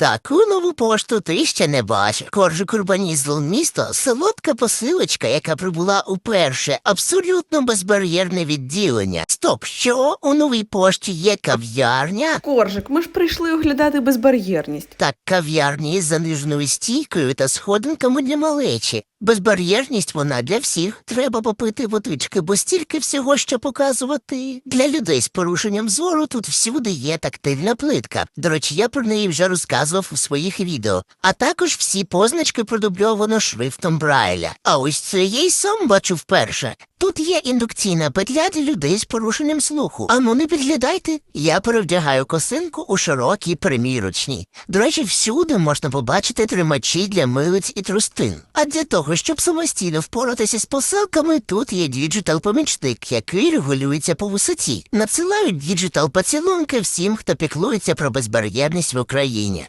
Таку нову пошту ти ще не бачив. Коржик Урбанізл місто солодка посилочка, яка прибула уперше. Абсолютно безбар'єрне відділення. Стоп, що у новій пошті є кав'ярня? Коржик, ми ж прийшли оглядати безбар'єрність. Так, кав'ярні з заниженою стійкою та сходинками для малечі. Безбар'єрність вона для всіх. Треба попити водички, бо стільки всього що показувати. Для людей з порушенням зору тут всюди є тактильна плитка. До речі, я про неї вже розказував у своїх відео. А також всі позначки продубльовано шрифтом Брайля. А ось це я й сам бачу вперше. Тут є індукційна петля для людей з порушенням слуху. Ану, не підглядайте. Я перевдягаю косинку у широкі примірочні. До речі, всюди можна побачити тримачі для милиць і трустин. А для того, щоб самостійно впоратися з посилками, тут є діджитал-помічник, який регулюється по висоті. Надсилають діджитал-поцілунки всім, хто піклується про безбар'єрність в Україні.